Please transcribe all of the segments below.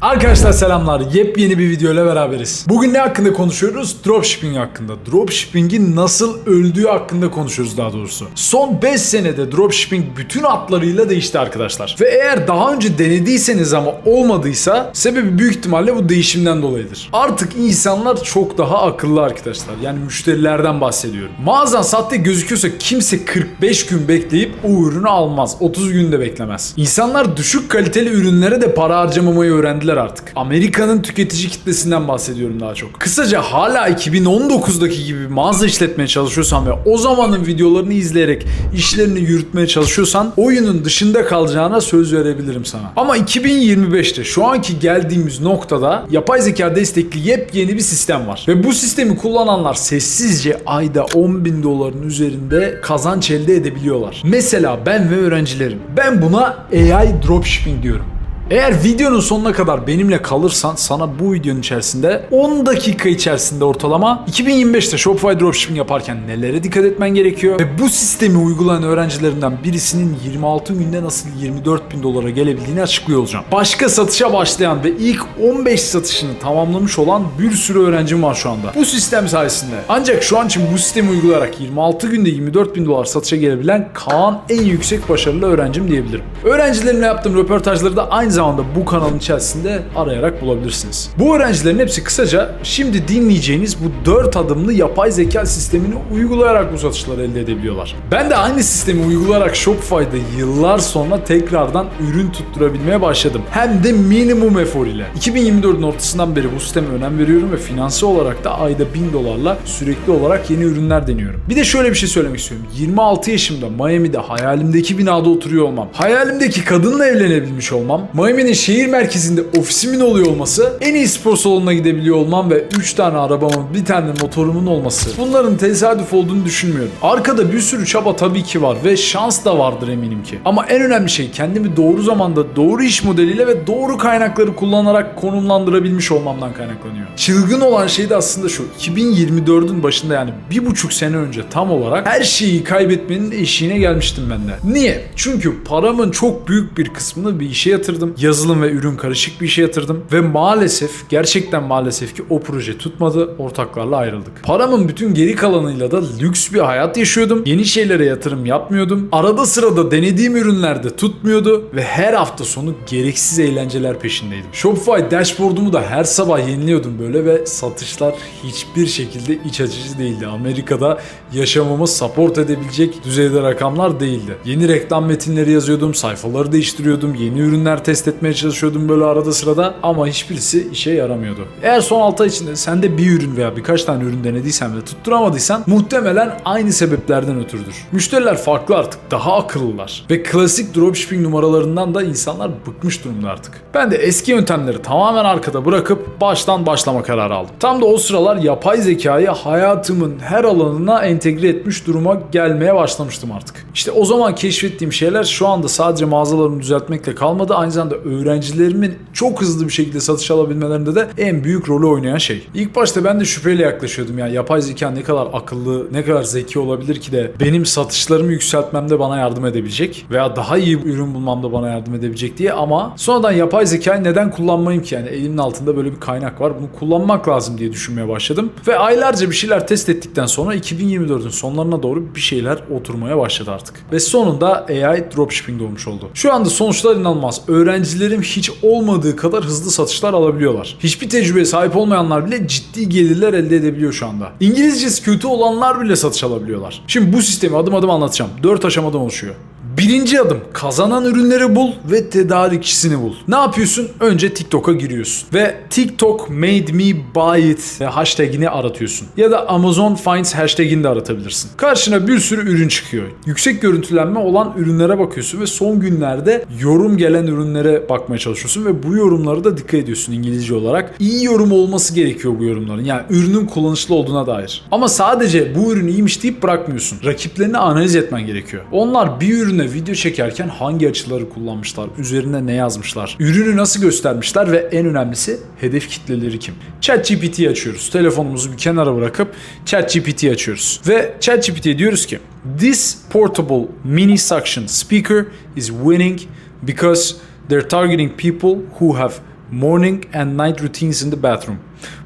Arkadaşlar selamlar. Yepyeni bir video ile beraberiz. Bugün ne hakkında konuşuyoruz? Dropshipping hakkında. Dropshipping'in nasıl öldüğü hakkında konuşuyoruz daha doğrusu. Son 5 senede dropshipping bütün hatlarıyla değişti arkadaşlar. Ve eğer daha önce denediyseniz ama olmadıysa sebebi büyük ihtimalle bu değişimden dolayıdır. Artık insanlar çok daha akıllı arkadaşlar. Yani müşterilerden bahsediyorum. Mağazan sahte gözüküyorsa kimse 45 gün bekleyip o ürünü almaz. 30 gün de beklemez. İnsanlar düşük kaliteli ürünlere de para harcamamayı öğrendiler artık. Amerika'nın tüketici kitlesinden bahsediyorum daha çok. Kısaca hala 2019'daki gibi mağaza işletmeye çalışıyorsan ve o zamanın videolarını izleyerek işlerini yürütmeye çalışıyorsan oyunun dışında kalacağına söz verebilirim sana. Ama 2025'te şu anki geldiğimiz noktada yapay zeka destekli yepyeni bir sistem var. Ve bu sistemi kullananlar sessizce ayda 10 bin doların üzerinde kazanç elde edebiliyorlar. Mesela ben ve öğrencilerim. Ben buna AI dropshipping diyorum. Eğer videonun sonuna kadar benimle kalırsan sana bu videonun içerisinde 10 dakika içerisinde ortalama 2025'te Shopify dropshipping yaparken nelere dikkat etmen gerekiyor ve bu sistemi uygulayan öğrencilerimden birisinin 26 günde nasıl 24 bin dolara gelebildiğini açıklıyor olacağım. Başka satışa başlayan ve ilk 15 satışını tamamlamış olan bir sürü öğrencim var şu anda. Bu sistem sayesinde. Ancak şu an için bu sistemi uygulayarak 26 günde 24 bin dolar satışa gelebilen Kaan en yüksek başarılı öğrencim diyebilirim. Öğrencilerimle yaptığım röportajları da aynı zamanda bu kanalın içerisinde arayarak bulabilirsiniz. Bu öğrencilerin hepsi kısaca şimdi dinleyeceğiniz bu 4 adımlı yapay zeka sistemini uygulayarak bu satışları elde edebiliyorlar. Ben de aynı sistemi uygulayarak Shopify'da yıllar sonra tekrardan ürün tutturabilmeye başladım. Hem de minimum efor ile. 2024'ün ortasından beri bu sisteme önem veriyorum ve finansal olarak da ayda 1000 dolarla sürekli olarak yeni ürünler deniyorum. Bir de şöyle bir şey söylemek istiyorum. 26 yaşımda Miami'de hayalimdeki binada oturuyor olmam, hayalimdeki kadınla evlenebilmiş olmam, Miami'nin şehir merkezinde ofisimin oluyor olması, en iyi spor salonuna gidebiliyor olmam ve 3 tane arabamın, bir tane motorumun olması. Bunların tesadüf olduğunu düşünmüyorum. Arkada bir sürü çaba tabii ki var ve şans da vardır eminim ki. Ama en önemli şey kendimi doğru zamanda doğru iş modeliyle ve doğru kaynakları kullanarak konumlandırabilmiş olmamdan kaynaklanıyor. Çılgın olan şey de aslında şu. 2024'ün başında yani bir buçuk sene önce tam olarak her şeyi kaybetmenin eşiğine gelmiştim ben de. Niye? Çünkü paramın çok büyük bir kısmını bir işe yatırdım. Yazılım ve ürün karışık bir işe yatırdım. Ve maalesef gerçekten maalesef ki o proje tutmadı. Ortaklarla ayrıldık. Paramın bütün geri kalanıyla da lüks bir hayat yaşıyordum. Yeni şeylere yatırım yapmıyordum. Arada sırada denediğim ürünler de tutmuyordu. Ve her hafta sonu gereksiz eğlenceler peşindeydim. Shopify dashboard'umu da her sabah yeniliyordum böyle ve satışlar hiçbir şekilde iç açıcı değildi. Amerika'da yaşamamı support edebilecek düzeyde rakamlar değildi. Yeni reklam metinleri yazıyordum, sayfaları değiştiriyordum, yeni ürünler test etmeye çalışıyordum böyle arada sırada ama hiçbirisi işe yaramıyordu. Eğer son 6 ay içinde sen de bir ürün veya birkaç tane ürün denediysen ve tutturamadıysan muhtemelen aynı sebeplerden ötürüdür. Müşteriler farklı artık, daha akıllılar ve klasik dropshipping numaralarından da insanlar bıkmış durumda artık. Ben de eski yöntemleri tamamen arkada bırakıp baştan başlama kararı aldım. Tam da o sıralar yapay zekayı hayatımın her alanına entegre etmiş duruma gelmeye başlamıştım artık. İşte o zaman keşfettiğim şeyler şu anda sadece mağazalarımı düzeltmekle kalmadı. Aynı zamanda öğrencilerimin çok hızlı bir şekilde satış alabilmelerinde de en büyük rolü oynayan şey. İlk başta ben de şüpheyle yaklaşıyordum yani yapay zeka ne kadar akıllı, ne kadar zeki olabilir ki de benim satışlarımı yükseltmemde bana yardım edebilecek veya daha iyi bir ürün bulmamda bana yardım edebilecek diye ama sonradan yapay zekayı neden kullanmayayım ki yani elimin altında böyle bir kaynak var bunu kullanmak lazım diye düşünmeye başladım ve aylarca bir şeyler test ettikten sonra 2024'ün sonlarına doğru bir şeyler oturmaya başladı artık. Ve sonunda AI dropshipping doğmuş oldu. Şu anda sonuçlar inanılmaz. Öğrencilerim hiç olmadığı kadar hızlı satışlar alabiliyorlar. Hiçbir tecrübeye sahip olmayanlar bile ciddi gelirler elde edebiliyor şu anda. İngilizcesi kötü olanlar bile satış alabiliyorlar. Şimdi bu sistemi adım adım anlatacağım. 4 aşamadan oluşuyor. Birinci adım kazanan ürünleri bul ve tedarikçisini bul. Ne yapıyorsun? Önce TikTok'a giriyorsun ve TikTok made me buy it hashtagini aratıyorsun. Ya da Amazon finds hashtagini de aratabilirsin. Karşına bir sürü ürün çıkıyor. Yüksek görüntülenme olan ürünlere bakıyorsun ve son günlerde yorum gelen ürünlere bakmaya çalışıyorsun ve bu yorumları da dikkat ediyorsun İngilizce olarak. İyi yorum olması gerekiyor bu yorumların. Yani ürünün kullanışlı olduğuna dair. Ama sadece bu ürün iyiymiş deyip bırakmıyorsun. Rakiplerini analiz etmen gerekiyor. Onlar bir ürüne video çekerken hangi açıları kullanmışlar, üzerine ne yazmışlar, ürünü nasıl göstermişler ve en önemlisi hedef kitleleri kim? ChatGPT'yi açıyoruz. Telefonumuzu bir kenara bırakıp ChatGPT'yi açıyoruz. Ve ChatGPT'ye diyoruz ki This portable mini suction speaker is winning because they're targeting people who have morning and night routines in the bathroom.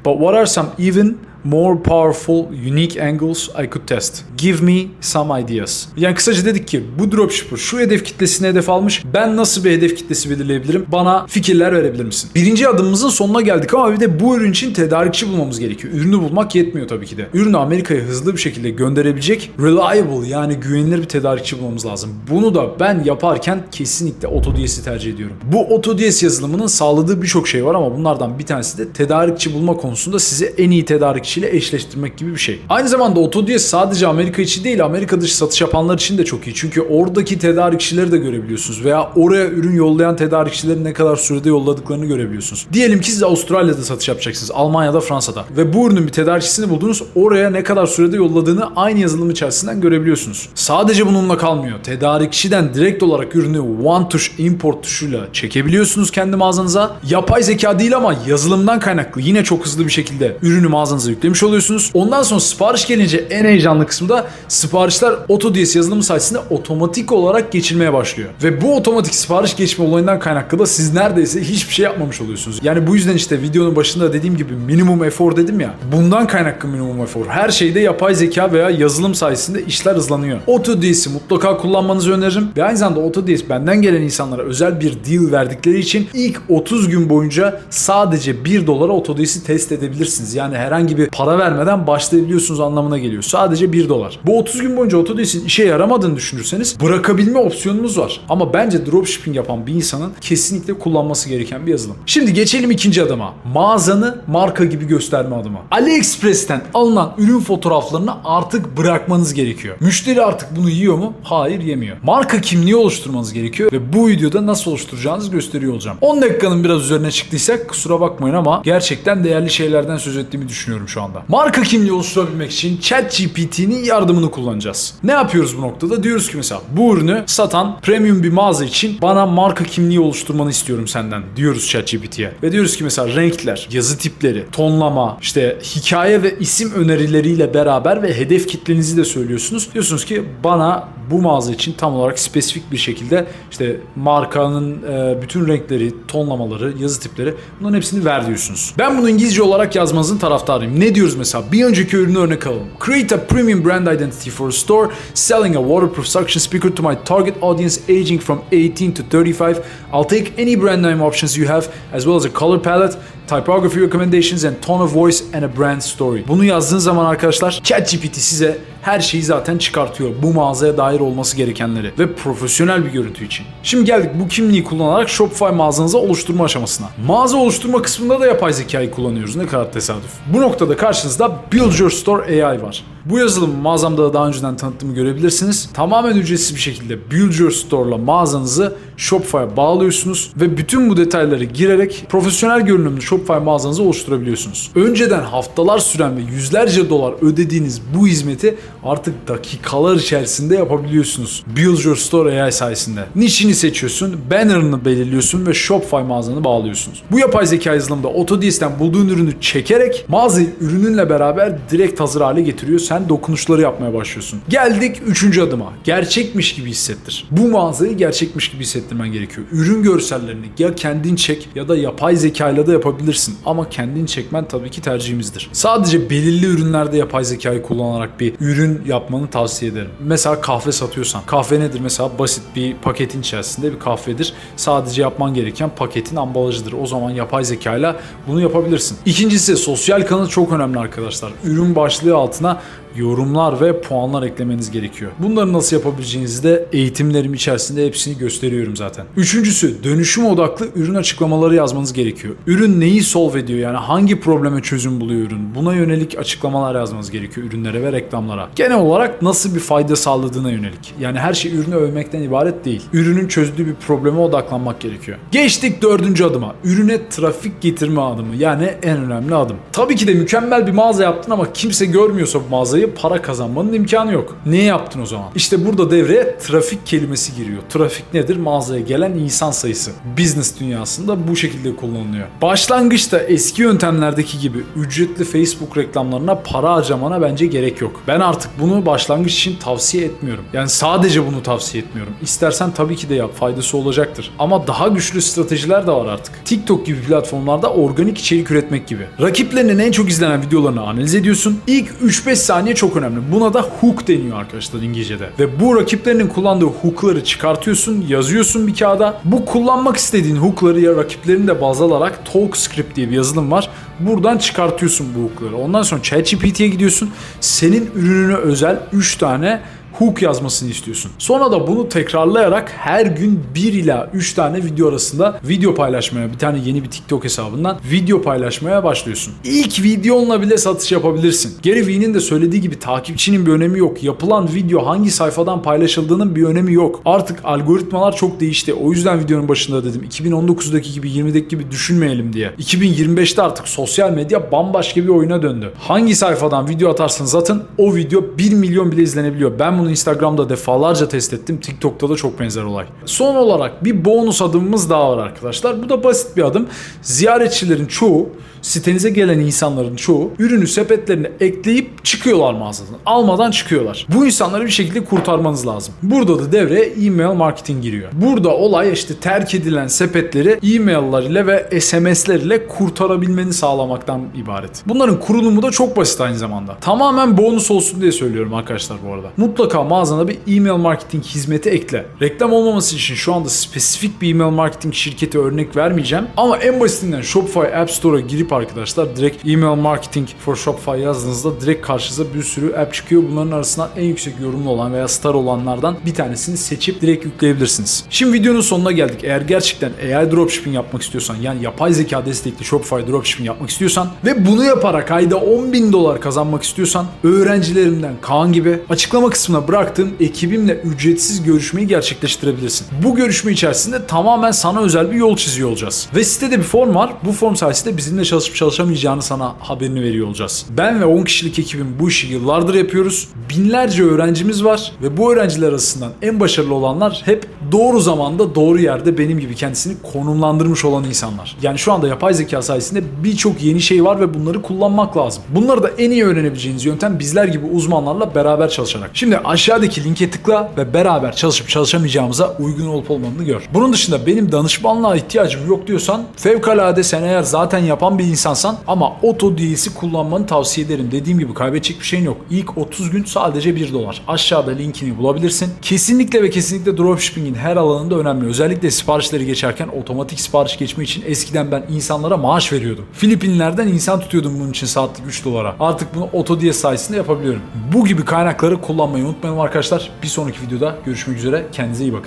But what are some even more powerful, unique angles I could test. Give me some ideas. Yani kısaca dedik ki bu dropshipper şu hedef kitlesini hedef almış. Ben nasıl bir hedef kitlesi belirleyebilirim? Bana fikirler verebilir misin? Birinci adımımızın sonuna geldik ama bir de bu ürün için tedarikçi bulmamız gerekiyor. Ürünü bulmak yetmiyor tabii ki de. Ürünü Amerika'ya hızlı bir şekilde gönderebilecek reliable yani güvenilir bir tedarikçi bulmamız lazım. Bunu da ben yaparken kesinlikle AutoDS'i tercih ediyorum. Bu AutoDS yazılımının sağladığı birçok şey var ama bunlardan bir tanesi de tedarikçi bulma konusunda sizi en iyi tedarikçiyle eşleştirmek gibi bir şey. Aynı zamanda AutoDS sadece Amerika içi değil Amerika dışı satış yapanlar için de çok iyi. Çünkü oradaki tedarikçileri de görebiliyorsunuz veya oraya ürün yollayan tedarikçilerin ne kadar sürede yolladıklarını görebiliyorsunuz. Diyelim ki siz Avustralya'da satış yapacaksınız, Almanya'da, Fransa'da ve bu ürünün bir tedarikçisini buldunuz. Oraya ne kadar sürede yolladığını aynı yazılım içerisinden görebiliyorsunuz. Sadece bununla kalmıyor. Tedarikçiden direkt olarak ürünü one tuş import tuşuyla çekebiliyorsunuz kendi mağazanıza. Yapay zeka değil ama yazılımdan kaynaklı yine çok hızlı bir şekilde ürünü mağazanıza yüklemiş oluyorsunuz. Ondan sonra sipariş gelince en heyecanlı kısmı da siparişler AutoDS yazılımı sayesinde otomatik olarak geçilmeye başlıyor. Ve bu otomatik sipariş geçme olayından kaynaklı da siz neredeyse hiçbir şey yapmamış oluyorsunuz. Yani bu yüzden işte videonun başında dediğim gibi minimum efor dedim ya. Bundan kaynaklı minimum efor. Her şeyde yapay zeka veya yazılım sayesinde işler hızlanıyor. AutoDS'i mutlaka kullanmanızı öneririm. Ve aynı zamanda AutoDS benden gelen insanlara özel bir deal verdikleri için ilk 30 gün boyunca sadece 1 dolara AutoDS'i test edebilirsiniz. Yani herhangi bir para vermeden başlayabiliyorsunuz anlamına geliyor. Sadece 1 dolar. Bu 30 gün boyunca AutoDS'in işe yaramadığını düşünürseniz bırakabilme opsiyonunuz var. Ama bence dropshipping yapan bir insanın kesinlikle kullanması gereken bir yazılım. Şimdi geçelim ikinci adıma. Mağazanı marka gibi gösterme adımı. AliExpress'ten alınan ürün fotoğraflarını artık bırakmanız gerekiyor. Müşteri artık bunu yiyor mu? Hayır yemiyor. Marka kimliği oluşturmanız gerekiyor ve bu videoda nasıl oluşturacağınızı gösteriyor olacağım. 10 dakikanın biraz üzerine çıktıysak kusura bakmayın ama gerçekten değerli şeylerden söz ettiğimi düşünüyorum şu anda. Marka kimliği oluşturabilmek için ChatGPT'nin yardımını kullanacağız. Ne yapıyoruz bu noktada? Diyoruz ki mesela bu ürünü satan premium bir mağaza için bana marka kimliği oluşturmanı istiyorum senden diyoruz ChatGPT'ye. Ve diyoruz ki mesela renkler, yazı tipleri, tonlama, işte hikaye ve isim önerileriyle beraber ve hedef kitlenizi de söylüyorsunuz. Diyorsunuz ki bana bu mağaza için tam olarak spesifik bir şekilde işte markanın e, bütün renkleri, tonlamaları, yazı tipleri bunların hepsini ver diyorsunuz. Ben bunu İngilizce olarak yazmanızın taraftarıyım. Ne diyoruz mesela? Bir önceki ürünü örnek alalım. Create a premium brand identity for a store selling a waterproof suction speaker to my target audience aging from 18 to 35. I'll take any brand name options you have as well as a color palette, typography recommendations and tone of voice and a brand story. Bunu yazdığınız zaman arkadaşlar ChatGPT size her şeyi zaten çıkartıyor. Bu mağazaya dair olması gerekenleri ve profesyonel bir görüntü için. Şimdi geldik bu kimliği kullanarak Shopify mağazanıza oluşturma aşamasına. Mağaza oluşturma kısmında da yapay zekayı kullanıyoruz. Ne kadar tesadüf. Bu noktada karşınızda Build Your Store AI var. Bu yazılımı mağazamda da daha önceden tanıttığımı görebilirsiniz. Tamamen ücretsiz bir şekilde Build Your Store'la mağazanızı Shopify'a bağlıyorsunuz ve bütün bu detayları girerek profesyonel görünümlü Shopify mağazanızı oluşturabiliyorsunuz. Önceden haftalar süren ve yüzlerce dolar ödediğiniz bu hizmeti artık dakikalar içerisinde yapabiliyorsunuz. Build Your Store AI sayesinde. Niçini seçiyorsun, banner'ını belirliyorsun ve Shopify mağazanı bağlıyorsunuz. Bu yapay zeka yazılımda AutoDS'ten bulduğun ürünü çekerek mağazayı ürününle beraber direkt hazır hale getiriyor. Sen dokunuşları yapmaya başlıyorsun. Geldik üçüncü adıma. Gerçekmiş gibi hissettir. Bu mağazayı gerçekmiş gibi hissettirmen gerekiyor. Ürün görsellerini ya kendin çek ya da yapay zekayla da yapabilirsin. Ama kendin çekmen tabii ki tercihimizdir. Sadece belirli ürünlerde yapay zekayı kullanarak bir ürün yapmanı tavsiye ederim. Mesela kahve satıyorsan. Kahve nedir? Mesela basit bir paketin içerisinde bir kahvedir. Sadece yapman gereken paketin ambalajıdır. O zaman yapay zekayla bunu yapabilirsin. İkincisi sosyal kanıt çok önemli arkadaşlar. Ürün başlığı altına yorumlar ve puanlar eklemeniz gerekiyor. Bunları nasıl yapabileceğinizi de eğitimlerim içerisinde hepsini gösteriyorum zaten. Üçüncüsü dönüşüm odaklı ürün açıklamaları yazmanız gerekiyor. Ürün neyi solve ediyor yani hangi probleme çözüm buluyor ürün? Buna yönelik açıklamalar yazmanız gerekiyor ürünlere ve reklamlara. Genel olarak nasıl bir fayda sağladığına yönelik. Yani her şey ürünü övmekten ibaret değil. Ürünün çözdüğü bir probleme odaklanmak gerekiyor. Geçtik dördüncü adıma. Ürüne trafik getirme adımı. Yani en önemli adım. Tabii ki de mükemmel bir mağaza yaptın ama kimse görmüyorsa bu mağazayı sayı para kazanmanın imkanı yok. Ne yaptın o zaman? İşte burada devreye trafik kelimesi giriyor. Trafik nedir? Mağazaya gelen insan sayısı. Business dünyasında bu şekilde kullanılıyor. Başlangıçta eski yöntemlerdeki gibi ücretli Facebook reklamlarına para harcamana bence gerek yok. Ben artık bunu başlangıç için tavsiye etmiyorum. Yani sadece bunu tavsiye etmiyorum. İstersen tabii ki de yap. Faydası olacaktır. Ama daha güçlü stratejiler de var artık. TikTok gibi platformlarda organik içerik üretmek gibi. Rakiplerinin en çok izlenen videolarını analiz ediyorsun. İlk 3-5 saniye çok önemli. Buna da hook deniyor arkadaşlar İngilizce'de. Ve bu rakiplerinin kullandığı hookları çıkartıyorsun, yazıyorsun bir kağıda. Bu kullanmak istediğin hookları ya rakiplerini de baz alarak TalkScript diye bir yazılım var. Buradan çıkartıyorsun bu hookları. Ondan sonra ChatGPT'ye gidiyorsun. Senin ürününe özel 3 tane hook yazmasını istiyorsun. Sonra da bunu tekrarlayarak her gün 1 ila 3 tane video arasında video paylaşmaya, bir tane yeni bir TikTok hesabından video paylaşmaya başlıyorsun. İlk videonla bile satış yapabilirsin. Gary Vee'nin de söylediği gibi takipçinin bir önemi yok. Yapılan video hangi sayfadan paylaşıldığının bir önemi yok. Artık algoritmalar çok değişti. O yüzden videonun başında dedim 2019'daki gibi 20'deki gibi düşünmeyelim diye. 2025'te artık sosyal medya bambaşka bir oyuna döndü. Hangi sayfadan video atarsanız atın o video 1 milyon bile izlenebiliyor. Ben bunu Instagram'da defalarca test ettim. TikTok'ta da çok benzer olay. Son olarak bir bonus adımımız daha var arkadaşlar. Bu da basit bir adım. Ziyaretçilerin çoğu sitenize gelen insanların çoğu ürünü sepetlerine ekleyip çıkıyorlar mağazadan. Almadan çıkıyorlar. Bu insanları bir şekilde kurtarmanız lazım. Burada da devreye e-mail marketing giriyor. Burada olay işte terk edilen sepetleri e-mail'lar ile ve SMS'ler ile kurtarabilmeni sağlamaktan ibaret. Bunların kurulumu da çok basit aynı zamanda. Tamamen bonus olsun diye söylüyorum arkadaşlar bu arada. Mutlaka mağazana bir e-mail marketing hizmeti ekle. Reklam olmaması için şu anda spesifik bir e-mail marketing şirketi örnek vermeyeceğim. Ama en basitinden Shopify App Store'a girip arkadaşlar direkt email marketing for Shopify yazdığınızda direkt karşınıza bir sürü app çıkıyor. Bunların arasından en yüksek yorumlu olan veya star olanlardan bir tanesini seçip direkt yükleyebilirsiniz. Şimdi videonun sonuna geldik. Eğer gerçekten AI dropshipping yapmak istiyorsan yani yapay zeka destekli Shopify dropshipping yapmak istiyorsan ve bunu yaparak ayda 10 bin dolar kazanmak istiyorsan öğrencilerimden Kaan gibi açıklama kısmına bıraktığım ekibimle ücretsiz görüşmeyi gerçekleştirebilirsin. Bu görüşme içerisinde tamamen sana özel bir yol çiziyor olacağız. Ve sitede bir form var. Bu form sayesinde bizimle çalışıp çalışamayacağını sana haberini veriyor olacağız. Ben ve 10 kişilik ekibim bu işi yıllardır yapıyoruz. Binlerce öğrencimiz var ve bu öğrenciler arasından en başarılı olanlar hep doğru zamanda doğru yerde benim gibi kendisini konumlandırmış olan insanlar. Yani şu anda yapay zeka sayesinde birçok yeni şey var ve bunları kullanmak lazım. Bunları da en iyi öğrenebileceğiniz yöntem bizler gibi uzmanlarla beraber çalışarak. Şimdi aşağıdaki linke tıkla ve beraber çalışıp çalışamayacağımıza uygun olup olmadığını gör. Bunun dışında benim danışmanlığa ihtiyacım yok diyorsan fevkalade sen eğer zaten yapan bir insansan ama Auto DL'si kullanmanı tavsiye ederim. Dediğim gibi kaybedecek bir şeyin yok. İlk 30 gün sadece 1 dolar. Aşağıda linkini bulabilirsin. Kesinlikle ve kesinlikle dropshipping'in her alanında önemli. Özellikle siparişleri geçerken otomatik sipariş geçme için eskiden ben insanlara maaş veriyordum. Filipinlerden insan tutuyordum bunun için saatlik 3 dolara. Artık bunu Auto DL sayesinde yapabiliyorum. Bu gibi kaynakları kullanmayı unutmayın arkadaşlar. Bir sonraki videoda görüşmek üzere. Kendinize iyi bakın.